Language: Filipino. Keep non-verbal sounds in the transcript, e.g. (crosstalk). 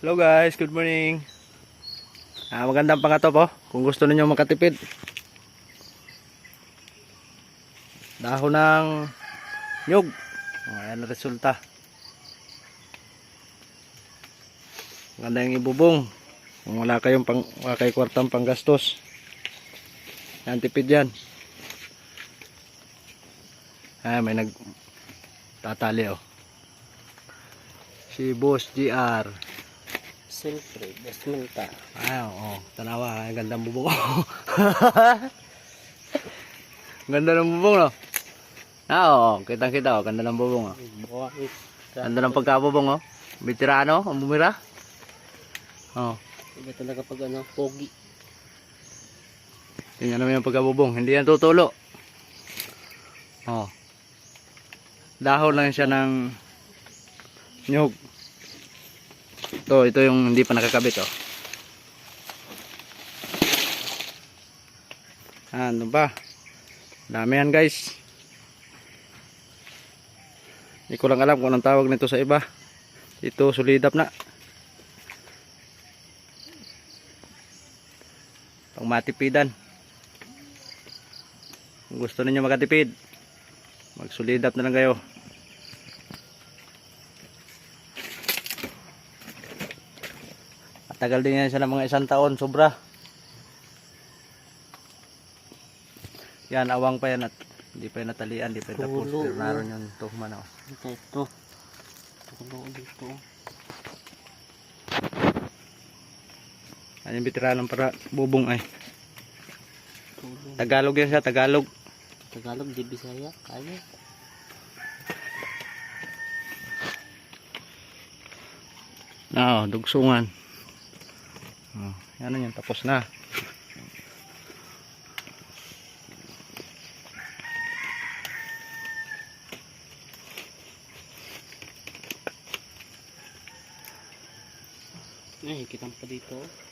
Hello guys, good morning. Ah, magandang pangatop oh, kung gusto niyo makatipid. Dahon ng nyug. Oh, ayan resulta. Maganda yung ibubong. Kung wala kayong pang, wala kayong kwartang panggastos. Yan, tipid yan. Ah, may nag tatali oh. Si Boss GR. Siyempre, basmenta. Ay, oo. Tanawa, ang gandang bubong (laughs) ko. ganda ng bubong, no? Ah, oo. Kitang kita, oh. Ganda ng bubong, oh. Ganda ng pagkabubong, oh. Veterano, ang bumira. Oh. Iba talaga pag ano, pogi. Tingnan naman yung pagkabubong. Hindi yan tutulo. Oh. Dahon lang siya ng nyug. Ito, ito yung hindi pa nakakabit, oh. Ano ba? Dami yan, guys. Hindi ko lang alam kung anong tawag nito sa iba. Ito, sulidap na. Pang matipidan. Kung gusto ninyo makatipid, magsulidap na lang kayo. Matagal din yan siya ng mga isang taon, sobra. Yan, awang pa yan at hindi pa yan natalian, hindi pa yan tapos. Pero oh. naroon yung tuhman ako. Ito, ito. Tulo dito. Yan yung veteranong para bubong ay. Tulo. Tagalog yan siya, Tagalog. Tagalog, di Bisaya. Kaya. Oo, dugsungan. Oh, yan na yan, tapos na. Ay, kitang pa dito.